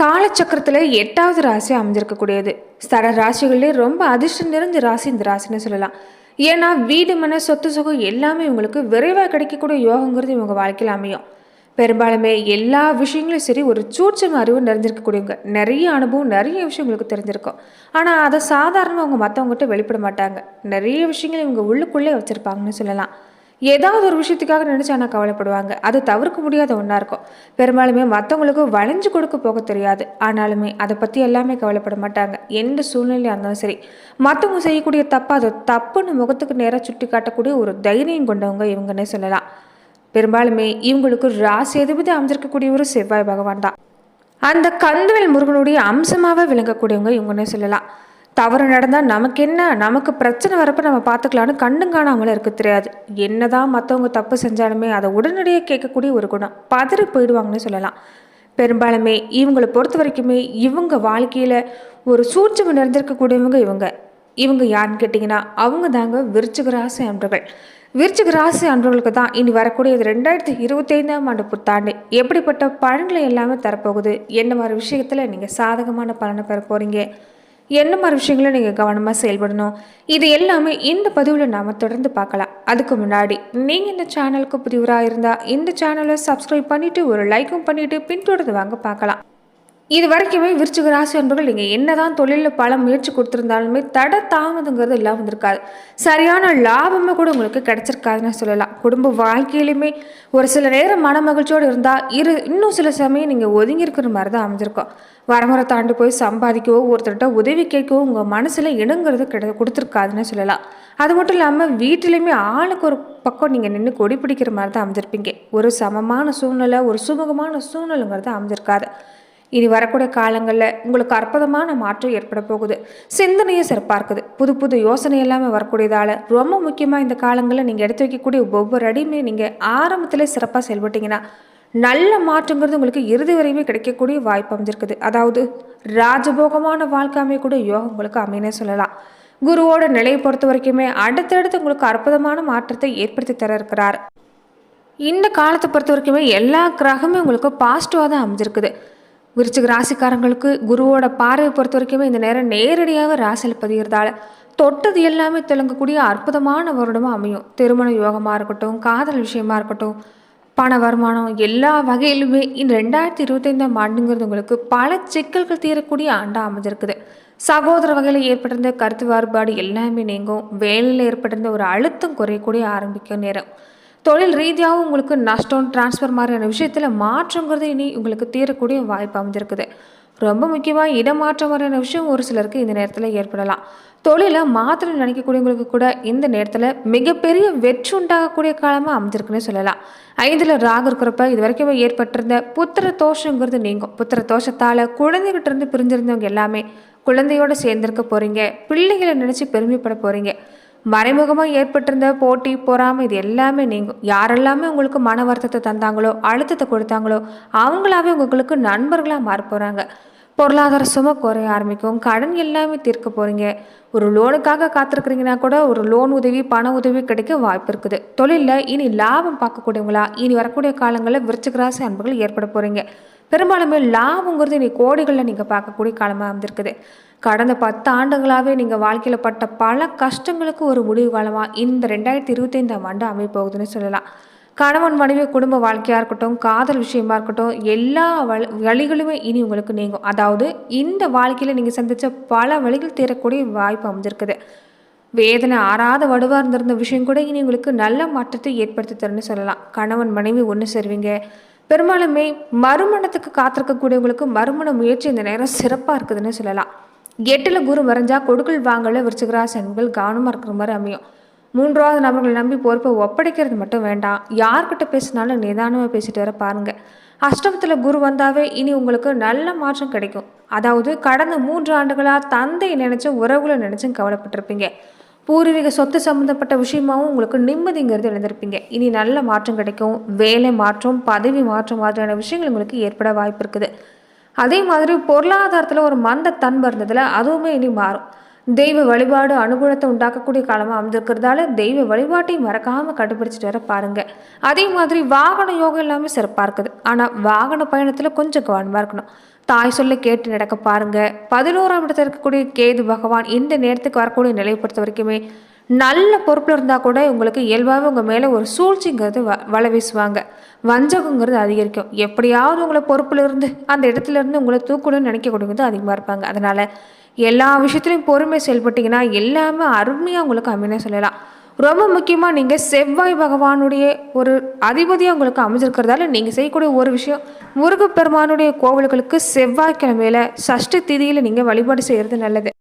காலச்சக்கரத்தில் எட்டாவது ராசி அமைஞ்சிருக்கக்கூடியது. சர ராசிகள்லேயே ரொம்ப அதிர்ஷ்டம் நிறைஞ்ச ராசி இந்த ராசின்னு சொல்லலாம். ஏன்னா வீடு மன சொத்து சுகம் எல்லாமே இவங்களுக்கு விரைவாக கிடைக்கக்கூடிய யோகங்கிறது இவங்க வாழ்க்கையில் அமையும். பெரும்பாலுமே எல்லா விஷயங்களும் சரி ஒரு சூட்சம் அறிவு நிறைஞ்சிருக்கக்கூடியவங்க. நிறைய அனுபவம் நிறைய விஷயம் உங்களுக்கு தெரிஞ்சிருக்கும். ஆனால் அதை சாதாரணமாக அவங்க மற்றவங்ககிட்ட வெளிப்பட மாட்டாங்க. நிறைய விஷயங்கள் இவங்க உள்ளுக்குள்ளே வச்சுருப்பாங்கன்னு சொல்லலாம். ஏதாவது ஒரு விஷயத்துக்காக நினச்சி ஆனால் கவலைப்படுவாங்க. அது தவிர்க்க முடியாத ஒன்றா இருக்கும். பெரும்பாலுமே மற்றவங்களுக்கு வளைஞ்சு கொடுக்க போக தெரியாது. ஆனாலுமே அதை பற்றி எல்லாமே கவலைப்பட மாட்டாங்க. எந்த சூழ்நிலையாக இருந்தாலும் சரி. மற்றவங்க செய்யக்கூடிய தப்பு அது தப்புன்னு முகத்துக்கு நேராக சுட்டி காட்டக்கூடிய ஒரு தைரியம் கொண்டவங்க இவங்கன்னே சொல்லலாம். பெரும்பாலுமே இவங்களுக்கு ராசி எதிபதி அமைஞ்சிருக்கக்கூடிய ஒரு செவ்வாய் பகவான் தான். அந்த கந்துவெல் முருகனுடைய அம்சமாகவே விளங்கக்கூடியவங்க இவங்கன்னே சொல்லலாம். தவறு நடந்தால் நமக்கு என்ன நமக்கு பிரச்சனை வரப்போ நம்ம பார்த்துக்கலான்னு கண்ணும் காணாமல் இருக்க தெரியாது. என்னதான் மற்றவங்க தப்பு செஞ்சாலுமே அதை உடனடியாக கேட்கக்கூடிய ஒரு குணம். பதறி போயிடுவாங்கன்னு சொல்லலாம். பெரும்பாலுமே இவங்களை பொறுத்த வரைக்குமே இவங்க வாழ்க்கையில் ஒரு சூட்சம் நிறைந்திருக்கக்கூடியவங்க இவங்க. இவங்க யாருன்னு கேட்டிங்கன்னா அவங்க தாங்க விருச்சிக ராசி அன்பர்கள். விருச்சிக ராசி அன்பர்களுக்கு தான் இனி வரக்கூடிய ரெண்டாயிரத்தி இருபத்தைந்தாம் ஆண்டு புத்தாண்டு. எப்படிப்பட்ட பலன்களை எல்லாமே தரப்போகுது? என்ன மாதிரி விஷயத்தில் நீங்கள் சாதகமான பலனை பெற போகிறீங்க என்ன மாதிரி விஷயங்களை நீங்கள் கவனமாக செயல்படணும்? இது எல்லாமே இந்த பதிவில் நாம் தொடர்ந்து பார்க்கலாம். அதுக்கு முன்னாடி நீங்கள் இந்த சேனலுக்கு புதிவராக இருந்தால் இந்த சேனலை சப்ஸ்கிரைப் பண்ணிவிட்டு ஒரு லைக்கும் பண்ணிவிட்டு பின்தொடர்ந்து வாங்க பார்க்கலாம். இது வரைக்குமே விருச்சிக ராசி அன்பர்கள் நீங்கள் என்னதான் தொழிலில் பல முயற்சி கொடுத்துருந்தாலுமே தட தாமதங்கிறது எல்லாம் வந்திருக்காது. சரியான லாபமே கூட உங்களுக்கு கிடைச்சிருக்காதுன்னு சொல்லலாம். குடும்ப வாழ்க்கையிலுமே ஒரு சில நேரம் மன மகிழ்ச்சியோடு இருந்தால் இரு இன்னும் சில சமயம் நீங்கள் ஒதுங்கி இருக்கிற மாதிரி தான் அமைஞ்சிருக்கும். வரமுறை தாண்டி போய் சம்பாதிக்கவோ ஒருத்தர்கிட்ட உதவி கேட்கவோ உங்கள் மனசில் இடங்கிறது கிட கொடுத்துருக்காதுன்னு சொல்லலாம். அது மட்டும் இல்லாமல் வீட்டிலையுமே ஆளுக்கு ஒரு பக்கம் நீங்கள் நின்று கொடி பிடிக்கிற மாதிரி தான் அமைஞ்சிருப்பீங்க. ஒரு சமமான சூழ்நிலை ஒரு சுமூகமான சூழ்நிலைங்கிறது அமைஞ்சிருக்காது. இனி வரக்கூடிய காலங்களில் உங்களுக்கு அற்புதமான மாற்றம் ஏற்பட போகுது. சிந்தனையும் சிறப்பாக இருக்குது. புது புது யோசனை எல்லாமே வரக்கூடியதால் ரொம்ப முக்கியமாக இந்த காலங்களில் நீங்கள் எடுத்து வைக்கக்கூடிய ஒவ்வொரு அடியுமே நீங்கள் ஆரம்பத்திலே சிறப்பாக செயல்பட்டீங்கன்னா நல்ல மாற்றங்கிறது உங்களுக்கு இறுதி வரையுமே கிடைக்கக்கூடிய வாய்ப்பு அமைஞ்சிருக்குது. அதாவது ராஜபோகமான வாழ்க்கை அமையக்கூடிய யோகம் உங்களுக்கு அமையனே சொல்லலாம். குருவோட நிலையை பொறுத்த வரைக்குமே அடுத்தடுத்து உங்களுக்கு அற்புதமான மாற்றத்தை ஏற்படுத்தி தர இருக்கிறார். இந்த காலத்தை பொறுத்த வரைக்குமே எல்லா கிரகமே உங்களுக்கு பாசிட்டிவாக தான் அமைஞ்சிருக்குது. விருச்சிக ராசிக்காரங்களுக்கு குருவோட பார்வையை பொறுத்த வரைக்குமே இந்த நேரம் நேரடியாக ராசியில் பதிகிறதால தொட்டது எல்லாமே தெலுங்கக்கூடிய அற்புதமான வருடமாக அமையும். திருமண யோகமாக இருக்கட்டும் காதல் விஷயமா இருக்கட்டும் பண வருமானம் எல்லா வகையிலுமே இந்த ரெண்டாயிரத்தி இருபத்தைந்தாம் ஆண்டுங்கிறது உங்களுக்கு பல சிக்கல்கள் தீரக்கூடிய ஆண்டாக அமைஞ்சிருக்குது. சகோதர வகையில் ஏற்பட்டிருந்த கருத்து வேறுபாடு எல்லாமே நீங்கும். வேலையில் ஏற்பட்டிருந்த ஒரு அழுத்தம் குறையக்கூடிய ஆரம்பிக்கும் நேரம். தொழில் ரீதியாகவும் உங்களுக்கு நஷ்டம் டிரான்ஸ்ஃபர் மாதிரியான விஷயத்தில் மாற்றங்கிறது இனி உங்களுக்கு தீரக்கூடிய வாய்ப்பு அமைஞ்சிருக்குது. ரொம்ப முக்கியமாக இடமாற்றம் வர விஷயம் ஒரு சிலருக்கு இந்த நேரத்தில் ஏற்படலாம். தொழிலை மாத்திர நினைக்கக்கூடியவங்களுக்கு கூட இந்த நேரத்தில் மிகப்பெரிய வெற்றி உண்டாகக்கூடிய காலமாக அமைஞ்சிருக்குன்னு சொல்லலாம். ஐந்தில் ராகு இருக்கிறப்ப இது வரைக்கும் ஏற்பட்டிருந்த புத்திர தோஷங்கிறது நீங்கும். புத்திர தோஷத்தால் குழந்தைகிட்ட இருந்து பிரிஞ்சிருந்தவங்க எல்லாமே குழந்தையோடு சேர்ந்திருக்க போகிறீங்க பிள்ளைகளை நினச்சி பெருமைப்பட போகிறீங்க மறைமுகமாக ஏற்பட்டிருந்த போட்டி பொறாமை இது எல்லாமே நீங்கும். யாரெல்லாமே உங்களுக்கு மன வருத்தத்தை தந்தாங்களோ அழுத்தத்தை கொடுத்தாங்களோ அவங்களாவே உங்களுக்கு நண்பர்களாக மாற போகிறாங்க பொருளாதார சுமை குறைய ஆரம்பிக்கும். கடன் எல்லாமே தீர்க்க போகிறீங்க ஒரு லோனுக்காக காத்திருக்கிறீங்கன்னா கூட ஒரு லோன் உதவி பண உதவி கிடைக்க வாய்ப்பு இருக்குது. தொழிலில் இனி லாபம் பார்க்கக்கூடியவங்களா? இனி வரக்கூடிய காலங்களில் விருச்சிகராசி அன்புகள் ஏற்பட போகிறீங்க பெரும்பாலுமே லாபங்கிறது இனி கோடிகளில் நீங்கள் பார்க்கக்கூடிய காலமாக வந்திருக்குது கடந்த பத்து ஆண்டுகளாகவே நீங்கள் வாழ்க்கையில் பட்ட பல கஷ்டங்களுக்கு ஒரு முடிவு காலமாக இந்த ரெண்டாயிரத்தி இருபத்தைந்தாம் ஆண்டு அமைப்போகுதுன்னு சொல்லலாம். கணவன் மனைவி குடும்ப வாழ்க்கையாக இருக்கட்டும் காதல் விஷயமா இருக்கட்டும் எல்லா வழி வழிகளுமே இனி உங்களுக்கு நீங்கும். அதாவது இந்த வாழ்க்கையில் நீங்கள் சந்தித்த பல வழிகள் தீரக்கூடிய வாய்ப்பு அமைஞ்சிருக்குது. வேதனை ஆறாத வடுவாக இருந்திருந்த விஷயம் கூட இனி உங்களுக்கு நல்ல மாற்றத்தை ஏற்படுத்தி தரும்னு சொல்லலாம். கணவன் மனைவி ஒன்று சேருவீங்க. பெரும்பாலுமே மறுமணத்துக்கு காத்திருக்கக்கூடியவங்களுக்கு மறுமண முயற்சி இந்த நேரம் சிறப்பாக இருக்குதுன்னு சொல்லலாம். எட்டில் குரு மறைஞ்சா கொடுக்கல் வாங்கல விருச்சிகராசி அன்புகள் கவனமாக இருக்கிற மாதிரி அமையும். மூன்றாவது நபர்களை நம்பி பொறுப்பை ஒப்படைக்கிறது மட்டும் வேண்டாம். யார்கிட்ட பேசினாலும் நிதானமாக பேசிட்டு வர பாருங்க. அஷ்டமத்தில் குரு வந்தாவே இனி உங்களுக்கு நல்ல மாற்றம் கிடைக்கும். அதாவது கடந்த மூன்று ஆண்டுகளாக தந்தையை நினைச்சும் உறவுகளை நினைச்சும் கவலைப்பட்டிருப்பீங்க. பூர்வீக சொத்து சம்மந்தப்பட்ட விஷயமாகவும் உங்களுக்கு நிம்மதிங்கிறது இழந்திருப்பீங்க இனி நல்ல மாற்றம் கிடைக்கும். வேலை மாற்றம் பதவி மாற்றம் மாதிரியான விஷயங்கள் உங்களுக்கு ஏற்பட வாய்ப்பு இருக்குது. அதே மாதிரி பொருளாதாரத்தில் ஒரு மந்த தன்மை இருந்ததில் அதுவுமே இனி மாறும். தெய்வ வழிபாடு அனுகூலத்தை உண்டாக்கக்கூடிய காலமாக அமைஞ்சிருக்கிறதால தெய்வ வழிபாட்டையும் மறக்காமல் கண்டுபிடிச்சிட்டு வர பாருங்கள் அதே மாதிரி வாகன யோகம் எல்லாமே சிறப்பாக இருக்குது. ஆனால் வாகன பயணத்தில் கொஞ்சம் கவனமாக இருக்கணும். தாய் சொல்ல கேட்டு நடக்க பாருங்கள் பதினோராம் இடத்துல இருக்கக்கூடிய கேது பகவான் இந்த நேரத்துக்கு வரக்கூடிய நிலையை பொறுத்த வரைக்குமே நல்ல பொறுப்பில் இருந்தால் கூட உங்களுக்கு இயல்பாகவே உங்கள் மேலே ஒரு சூழ்ச்சிங்கிறது வ வலை வீசுவாங்க. வஞ்சகங்கிறது அதிகரிக்கும். எப்படியாவது உங்களை பொறுப்பில் இருந்து அந்த இடத்துல இருந்து உங்களை தூக்கணும்னு நினைக்கக்கூடியது அதிகமாக இருப்பாங்க. அதனால் எல்லா விஷயத்துலையும் பொறுமை செயல்பட்டிங்கன்னா எல்லாமே அருமையாக உங்களுக்கு அமைன்னு சொல்லலாம். ரொம்ப முக்கியமாக நீங்கள் செவ்வாய் பகவானுடைய ஒரு அதிபதியாக உங்களுக்கு அமைஞ்சிருக்கிறதால நீங்கள் செய்யக்கூடிய ஒரு விஷயம் முருகப்பெருமானுடைய கோவில்களுக்கு செவ்வாய்க்கிழமையில சஷ்டி திதியில் நீங்கள் வழிபாடு செய்கிறது நல்லது.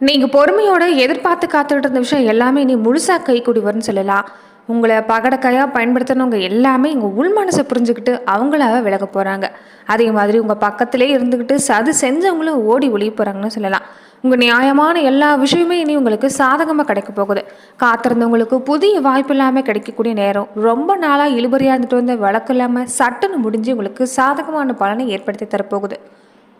நீங்கள் பொறுமையோட எதிர்பார்த்து காத்துக்கிட்டு இருந்த விஷயம் எல்லாமே நீ முழுசாக கைக்கூடி வரும்னு சொல்லலாம். உங்களை பகடக்காயாக பயன்படுத்தினவங்க எல்லாமே உங்கள் உள் மனசை புரிஞ்சுக்கிட்டு அவங்களாக விலக போகிறாங்க அதே மாதிரி உங்கள் பக்கத்திலே இருந்துக்கிட்டு சது செஞ்சவங்களும் ஓடி ஒழிய போகிறாங்கன்னு சொல்லலாம். உங்கள் நியாயமான எல்லா விஷயமே இனி உங்களுக்கு சாதகமாக கிடைக்க போகுது. காத்திருந்தவங்களுக்கு புதிய வாய்ப்பு இல்லாமல் கிடைக்கக்கூடிய நேரம். ரொம்ப நாளாக இழுபறியாக இருந்துட்டு வந்த வழக்கு இல்லாமல் சட்டுன்னு முடிஞ்சு உங்களுக்கு சாதகமான பலனை ஏற்படுத்தி தரப்போகுது.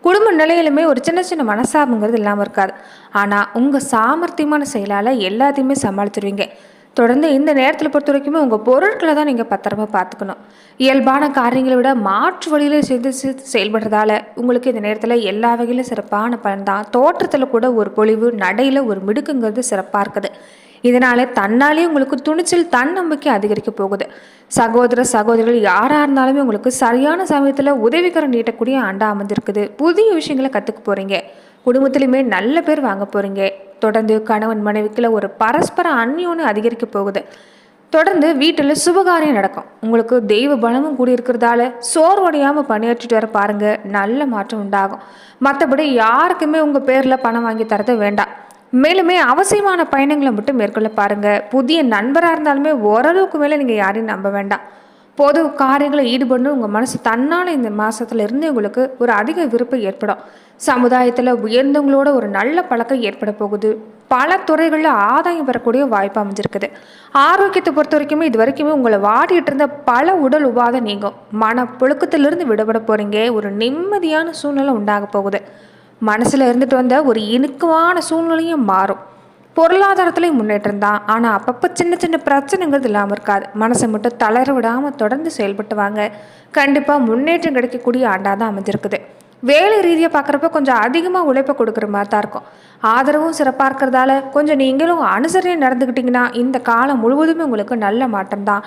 குடும்ப நிலையிலுமே ஒரு சின்ன சின்ன மனசாபங்கிறது இல்லாமல் இருக்காது. ஆனால் உங்கள் சாமர்த்தியமான செயலால் எல்லாத்தையுமே சமாளிச்சிருவீங்க. தொடர்ந்து இந்த நேரத்தில் பொறுத்த வரைக்குமே உங்கள் பொருட்களை தான் நீங்கள் பத்திரமா பார்த்துக்கணும். இயல்பான காரியங்களை விட மாற்று வழியில் சேர்ந்து செ- செயல்படுறதால உங்களுக்கு இந்த நேரத்தில் எல்லா வகையிலும் சிறப்பான பலன் தான். தோற்றத்தில் கூட ஒரு பொழிவு நடையில் ஒரு மிடுக்குங்கிறது சிறப்பாக இருக்குது. இதனால் தன்னாலே உங்களுக்கு துணிச்சல் தன்னம்பிக்கை அதிகரிக்க போகுது. சகோதர சகோதரிகள் யாராக இருந்தாலுமே உங்களுக்கு சரியான சமயத்தில் உதவிகரம் நீட்டக்கூடிய ஆண்டாக அமைஞ்சிருக்குது புதிய விஷயங்களை கற்றுக்க போகிறீங்க குடும்பத்திலுமே நல்ல பேர் வாங்க போகிறீங்க தொடர்ந்து கணவன் மனைவிக்குள்ள ஒரு பரஸ்பர அந்யோன்னு அதிகரிக்க போகுது. தொடர்ந்து வீட்டில் சுபகாரியம் நடக்கும். உங்களுக்கு தெய்வ பலமும் கூடி இருக்கிறதால சோர்வடையாமல் பணியாற்றிட்டு வர பாருங்க. நல்ல மாற்றம் உண்டாகும். மற்றபடி யாருக்குமே உங்கள் பேரில் பணம் வாங்கி தரது வேண்டாம். மேலுமே அவசியமான பயணங்களை மட்டும் மேற்கொள்ள பாருங்க. புதிய நண்பராக இருந்தாலுமே ஓரளவுக்கு மேலே நீங்கள் யாரையும் நம்ப வேண்டாம். பொது காரியங்களை ஈடுபடணும். உங்கள் மனசு தன்னால் இந்த மாதத்துல இருந்து உங்களுக்கு ஒரு அதிக விருப்பம் ஏற்படும். சமுதாயத்தில் உயர்ந்தவங்களோட ஒரு நல்ல பழக்கம் ஏற்பட போகுது. பல துறைகளில் ஆதாயம் பெறக்கூடிய வாய்ப்பு அமைஞ்சிருக்குது. ஆரோக்கியத்தை பொறுத்த வரைக்குமே இது வரைக்குமே உங்களை வாடிட்டு இருந்த பல உடல் உபாதை நீங்கும். மன புழுக்கத்திலிருந்து விடுபட போகிறீங்க ஒரு நிம்மதியான சூழ்நிலை உண்டாக போகுது. மனசில் இருந்துட்டு வந்த ஒரு இணுக்கமான சூழ்நிலையும் மாறும். பொருளாதாரத்துலேயும் முன்னேற்றம் தான். ஆனால் அப்பப்போ சின்ன சின்ன பிரச்சனைங்கிறது இல்லாமல் இருக்காது. மனசை மட்டும் தளர விடாமல் தொடர்ந்து செயல்பட்டு வாங்க. கண்டிப்பாக முன்னேற்றம் கிடைக்கக்கூடிய ஆண்டாக தான் அமைஞ்சிருக்குது. வேலை ரீதியாக பார்க்குறப்ப கொஞ்சம் அதிகமாக உழைப்பை கொடுக்குற மாதிரி தான் இருக்கும். ஆதரவும் சிறப்பாக இருக்கிறதால கொஞ்சம் நீங்களும் அனுசரணையாக நடந்துக்கிட்டிங்கன்னா இந்த காலம் முழுவதுமே உங்களுக்கு நல்ல மாற்றம் தான்.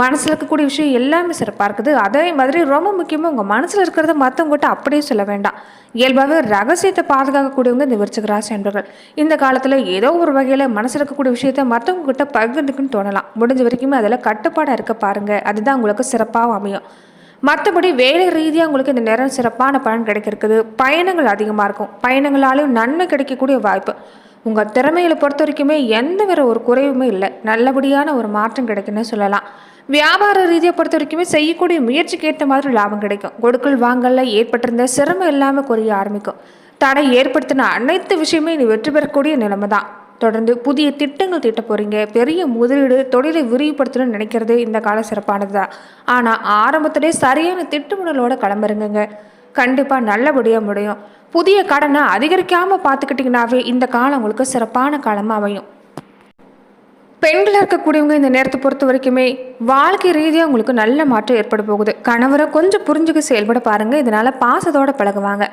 மனசில் இருக்கக்கூடிய விஷயம் எல்லாமே சிறப்பாக இருக்குது. அதே மாதிரி ரொம்ப முக்கியமாக உங்கள் மனசில் இருக்கிறத மற்றவங்ககிட்ட அப்படியே சொல்ல வேண்டாம். இயல்பாகவே ரகசியத்தை பாதுகாக்கக்கூடியவங்க இந்த விருச்சிக ராசி அன்பர்கள். இந்த காலத்தில் ஏதோ ஒரு வகையில் மனசில் இருக்கக்கூடிய விஷயத்த மற்றவங்ககிட்ட பகிர்ந்துக்குன்னு தோணலாம். முடிஞ்ச வரைக்குமே அதில் கட்டுப்பாடாக இருக்க பாருங்கள் அதுதான் உங்களுக்கு சிறப்பாகவும் அமையும். மற்றபடி வேலை ரீதியாக உங்களுக்கு இந்த நேரம் சிறப்பான பலன் கிடைக்கிறதுக்கு பயணங்கள் அதிகமாக இருக்கும். பயணங்களாலேயும் நன்மை கிடைக்கக்கூடிய வாய்ப்பு. உங்கள் திறமைகளை பொறுத்த வரைக்குமே எந்த வேறு ஒரு குறைவுமே இல்லை. நல்லபடியான ஒரு மாற்றம் கிடைக்குன்னு சொல்லலாம். வியாபார ரீதியாக பொறுத்த வரைக்குமே செய்யக்கூடிய முயற்சிக்கு ஏற்ற மாதிரி லாபம் கிடைக்கும். கொடுக்கல் வாங்கலில் ஏற்பட்டிருந்த சிரமம் எல்லாமே குறைய ஆரம்பிக்கும். தடை ஏற்படுத்தின அனைத்து விஷயமே நீ வெற்றி பெறக்கூடிய நிலைமை தான் தொடர்ந்து புதிய திட்டங்கள் தீட்ட போறீங்க. பெரிய முதலீடு தொழிலை விரிவுபடுத்தணும்னு நினைக்கிறது இந்த காலம் சிறப்பானது தான் ஆனால் ஆரம்பத்திலே சரியான திட்டமிடலோட கிளம்புறங்க கண்டிப்பாக நல்லபடியாக முடியும். புதிய கடனை அதிகரிக்காமல் பார்த்துக்கிட்டிங்கனாவே இந்த காலம் உங்களுக்கு சிறப்பான காலமாக அமையும். பெண்களாக இருக்கக்கூடியவங்க இந்த நேரத்தை பொறுத்த வரைக்குமே வாழ்க்கை ரீதியாக உங்களுக்கு நல்ல மாற்றம் ஏற்பட போகுது. கணவரை கொஞ்சம் புரிஞ்சுக்க செயல்பட பாருங்கள் இதனால் பாசத்தோடு பழகுவாங்க.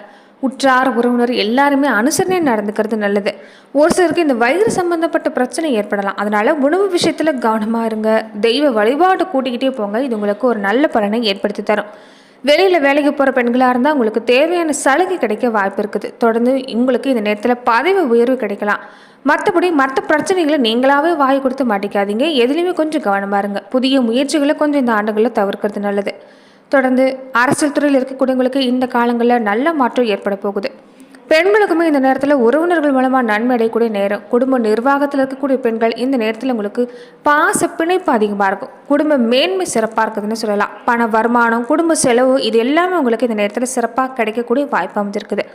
உற்றார் உறவினர் எல்லாருமே அனுசரணை நடந்துக்கிறது நல்லது. ஒரு சிலருக்கு இந்த வயிறு சம்பந்தப்பட்ட பிரச்சனை ஏற்படலாம். அதனால உணவு விஷயத்தில் கவனமாக இருங்க. தெய்வ வழிபாடு கூட்டிக்கிட்டே போங்க. இது உங்களுக்கு ஒரு நல்ல பலனை ஏற்படுத்தி தரும். வெளியில் வேலைக்கு போகிற பெண்களாக இருந்தால் உங்களுக்கு தேவையான சலுகை கிடைக்க வாய்ப்பு இருக்குது. தொடர்ந்து உங்களுக்கு இந்த நேரத்தில் பதவி உயர்வு கிடைக்கலாம். மற்றபடி மற்ற பிரச்சனைகளை நீங்களாவே வாய் கொடுத்து மாட்டிக்காதீங்க. எதுலேயுமே கொஞ்சம் கவனமாக இருங்க. புதிய முயற்சிகளை கொஞ்சம் இந்த ஆண்டுகளில் தவிர்க்கிறது நல்லது. தொடர்ந்து அரசியல் துறையில் இருக்கக்கூடியவங்களுக்கு இந்த காலங்களில் நல்ல மாற்றம் ஏற்பட போகுது. பெண்களுக்குமே இந்த நேரத்தில் உறவினர்கள் மூலமாக நன்மை அடையக்கூடிய நேரம் குடும்ப நிர்வாகத்தில் இருக்கக்கூடிய பெண்கள் இந்த நேரத்தில் உங்களுக்கு பாச பிணைப்பு அதிகமாக இருக்கும். குடும்ப மேன்மை சிறப்பாக இருக்குதுன்னு சொல்லலாம். பண வருமானம் குடும்ப செலவு இது எல்லாமே உங்களுக்கு இந்த நேரத்தில் சிறப்பாக கிடைக்கக்கூடிய வாய்ப்பு அமைஞ்சிருக்குது.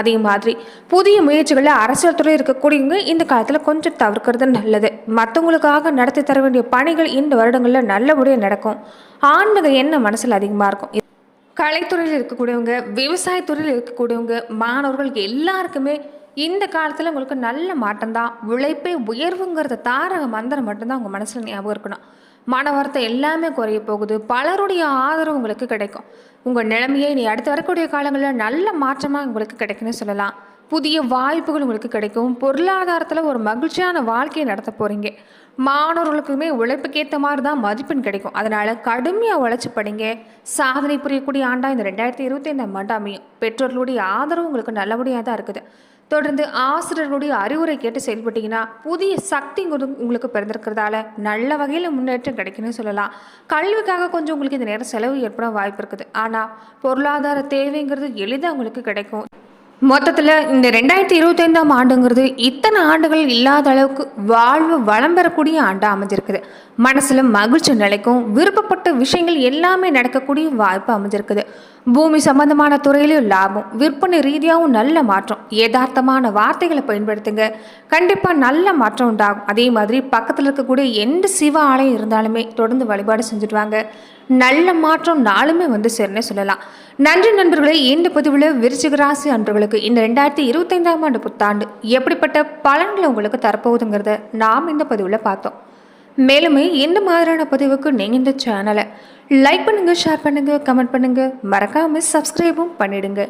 அதே மாதிரி புதிய முயற்சிகளில் அரசியல் துறை இருக்கக்கூடியவங்க இந்த காலத்தில் கொஞ்சம் தவிர்க்கிறது நல்லது. மற்றவங்களுக்காக நடத்தி தர வேண்டிய பணிகள் இந்த வருடங்களில் நல்லபடியாக நடக்கும். ஆன்மீக எண்ணம் மனசில் அதிகமாக இருக்கும். கலைத்துறையில் இருக்கக்கூடியவங்க விவசாயத்துறையில் இருக்கக்கூடியவங்க மாணவர்கள் எல்லாருக்குமே இந்த காலத்தில் உங்களுக்கு நல்ல மாற்றம் தான் உழைப்பே உயர்வுங்கிறத தாரக மந்திரம் மட்டும்தான் உங்கள் மனசில் ஞாபகம் இருக்கணும். மன வார்த்தை எல்லாமே குறைய போகுது. பலருடைய ஆதரவு உங்களுக்கு கிடைக்கும். உங்கள் நிலைமையை நீ அடுத்து வரக்கூடிய காலங்களில் நல்ல மாற்றமாக உங்களுக்கு கிடைக்குன்னு சொல்லலாம். புதிய வாய்ப்புகள் உங்களுக்கு கிடைக்கும். பொருளாதாரத்தில் ஒரு மகிழ்ச்சியான வாழ்க்கையை நடத்த போகிறீங்க மாணவர்களுக்குமே உழைப்புக்கேற்ற மாதிரி தான் மதிப்பெண் கிடைக்கும். அதனால் கடுமையாக உழைச்சி படிங்க. சாதனை புரியக்கூடிய ஆண்டா இந்த ரெண்டாயிரத்தி இருபத்தி ஐந்தாம் மண்டாமையும் அமையும். பெற்றோர்களுடைய ஆதரவு உங்களுக்கு நல்லபடியாக தான் இருக்குது. தொடர்ந்து ஆசிரியர்களுடைய அறிவுரை கேட்டு செயல்பட்டீங்கன்னா புதிய சக்தி உங்களுக்கு- உங்களுக்கு பிறந்திருக்கிறதால நல்ல வகையில் முன்னேற்றம் கிடைக்கும்னு சொல்லலாம். கல்விக்காக கொஞ்சம் உங்களுக்கு இந்த நேரம் செலவு ஏற்பட வாய்ப்பு இருக்குது. ஆனால் பொருளாதார தேவைங்கிறது எளிதாக உங்களுக்கு கிடைக்கும். மொத்தத்தில் இந்த ரெண்டாயிரத்தி இருபத்தைந்தாம் ஆண்டுங்கிறது இத்தனை ஆண்டுகள் இல்லாத அளவுக்கு வாழ்வு வளம் பெறக்கூடிய ஆண்டாக அமைஞ்சிருக்குது. மனசில் மகிழ்ச்சி நிலைக்கும் விருப்பப்பட்ட விஷயங்கள் எல்லாமே நடக்கக்கூடிய வாய்ப்பு அமைஞ்சிருக்குது. பூமி சம்பந்தமான துறையிலையும் லாபம் விற்பனை ரீதியாகவும் நல்ல மாற்றம் யதார்த்தமான வார்த்தைகளை பயன்படுத்துங்க. கண்டிப்பாக நல்ல மாற்றம் உண்டாகும். அதே மாதிரி பக்கத்தில் இருக்கக்கூடிய எந்த சிவ ஆலயம் இருந்தாலுமே தொடர்ந்து வழிபாடு செஞ்சுட்டு வாங்க. நல்ல மாற்றம் நாளுமே வந்து சேருன்னே சொல்லலாம். நன்றி நண்பர்களே இந்த பதிவில் விருச்சிக ராசி அன்பர்களுக்கு இந்த ரெண்டாயிரத்தி இருபத்தைந்தாம் ஆண்டு புத்தாண்டு எப்படிப்பட்ட பலன்களை உங்களுக்கு தரப்போகுதுங்கிறத நாம் இந்த பதிவில் பார்த்தோம். மேலுமே இந்த மாதிரியான பதிவுக்கு நீங்கள் இந்த சேனலை லைக் பண்ணுங்கள் ஷேர் பண்ணுங்கள் கமெண்ட் பண்ணுங்கள் மறக்காமல் சப்ஸ்கிரைபும் பண்ணிடுங்க.